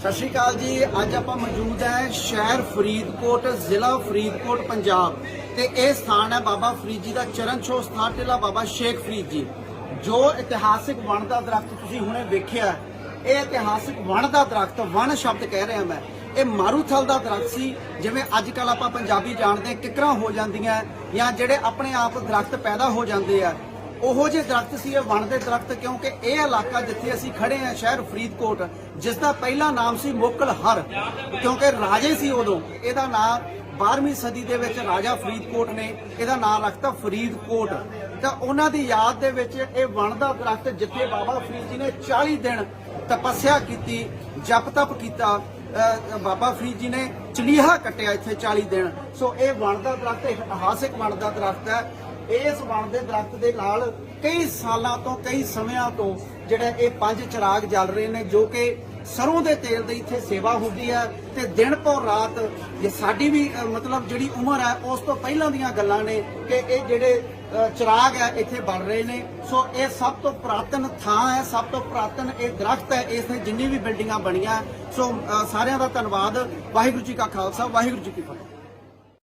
ਸਤਿ ਸ਼੍ਰੀ ਅਕਾਲ ਜੀ। ਅੱਜ ਆਪਾਂ ਮੌਜੂਦ ਹੈ ਸ਼ਹਿਰ ਫਰੀਦਕੋਟ, ਜ਼ਿਲ੍ਹਾ ਫਰੀਦਕੋਟ, ਪੰਜਾਬ। ਤੇ ਇਹ ਸਥਾਨ ਹੈ ਬਾਬਾ ਫਰੀਦ ਜੀ ਦਾ ਚਰਨ ਛੋਹ ਸਥਾਨ, ਟਿਲਾ ਬਾਬਾ ਸ਼ੇਖ ਫਰੀਦ ਜੀ। ਜੋ ਇਤਿਹਾਸਿਕ ਵਣ ਦਾ ਦਰਖਤ ਤੁਸੀਂ ਹੁਣੇ ਵੇਖਿਆ ਇਹ ਇਤਿਹਾਸਿਕ ਵਣ ਦਾ ਦਰਖਤ, ਵਣ ਸ਼ਬਦ ਕਹਿ ਰਿਹਾ ਮੈਂ। ਇਹ ਮਾਰੂਥਲ ਦਾ ਦਰਖਤ ਸੀ, ਜਿਵੇਂ ਅੱਜ ਕੱਲ ਆਪਾਂ ਪੰਜਾਬੀ ਜਾਣਦੇ ਹਾਂ ਕਿਕਰਾਂ ਹੋ ਜਾਂਦੀਆਂ ਜਾਂ ਜਿਹੜੇ ਆਪਣੇ ਆਪ ਦਰਖਤ ਪੈਦਾ ਹੋ ਜਾਂਦੇ ਆ। ਉਹੋ ਜਿਹੇ ਦਰਖਤ ਸੀ, ਇਹ ਵਣ ਦੇ ਦਰਖਤ, ਕਿਉਂਕਿ ਇਹ ਇਲਾਕਾ ਜਿੱਥੇ ਅਸੀਂ ਖੜੇ ਹਾਂ, ਸ਼ਹਿਰ ਫਰੀਦਕੋਟ ਜਿਸ ਦਾ ਪਹਿਲਾ ਨਾਮ ਸੀ ਮੋਕਲ ਹਰ, ਕਿਉਂਕਿ ਰਾਜੇ ਸੀ ਉਦੋਂ। ਇਹਦਾ ਨਾਮ 12ਵੀਂ ਸਦੀ ਦੇ ਵਿੱਚ ਰਾਜਾ ਫਰੀਦਕੋਟ ਨੇ, ਇਹਦਾ ਨਾਮ ਰੱਖਤਾ ਫਰੀਦਕੋਟ। ਤਾਂ ਉਹਨਾਂ ਦੀ ਯਾਦ ਦੇ ਵਿੱਚ ਇਹ ਵਣ ਦਾ ਦਰਖਤ ਜਿੱਥੇ ਬਾਬਾ ਫਰੀਦ ਜੀ ਨੇ 40 ਦਿਨ ਤਪੱਸਿਆ ਕੀਤੀ, ਜਪ ਤਪ ਕੀਤਾ ਬਾਬਾ ਫਰੀਦ ਜੀ ਨੇ ਚਲੀਹਾ ਕੱਟਿਆ ਇੱਥੇ 40 ਦਿਨ। ਸੋ ਇਹ ਵਣ ਦਾ ਦਰਖਤ, ਇਤਿਹਾਸਿਕ ਵਣ ਦਾ ਦਰਖਤ ਹੈ। ਇਸ ਵਣ ਦੇ ਦਰਖਤ ਦੇ ਨਾਲ ਕਈ ਸਾਲਾਂ ਤੋਂ, ਕਈ ਸਮਿਆਂ ਤੋਂ ਜਿਹੜਾ ਇਹ ਪੰਜ ਚਿਰਾਗ ਜਲ ਰਹੇ ਨੇ, ਜੋ ਕਿ ਸਰੋਂ ਦੇ ਤੇਲ ਦੀ ਇੱਥੇ ਸੇਵਾ ਹੁੰਦੀ ਹੈ ਤੇ ਦਿਨ ਤੋਂ ਰਾਤ ਇਹ ਸਾਡੀ ਵੀ ਮਤਲਬ ਜਿਹੜੀ ਉਮਰ ਹੈ, ਉਸ ਤੋਂ ਪਹਿਲਾਂ ਦੀਆਂ ਗੱਲਾਂ ਨੇ ਕਿ ਇਹ ਜਿਹੜੇ ਚਿਰਾਗ ਹੈ, ਇੱਥੇ ਬਣ ਰਹੇ ਨੇ। ਸੋ ਇਹ ਸਭ ਤੋਂ ਪੁਰਾਤਨ ਥਾਂ ਹੈ, ਸਭ ਤੋਂ ਪੁਰਾਤਨ ਇਹ ਦਰਖਤ ਹੈ, ਇਸ ਨੇ ਜਿੰਨੀ ਵੀ ਬਿਲਡਿੰਗਾਂ ਬਣੀਆਂ। ਸੋ ਸਾਰਿਆਂ ਦਾ ਧੰਨਵਾਦ। ਵਾਹਿਗੁਰੂ ਜੀ ਕਾ ਖਾਲਸਾ, ਵਾਹਿਗੁਰੂ ਜੀ ਕੀ ਫਤਿਹ।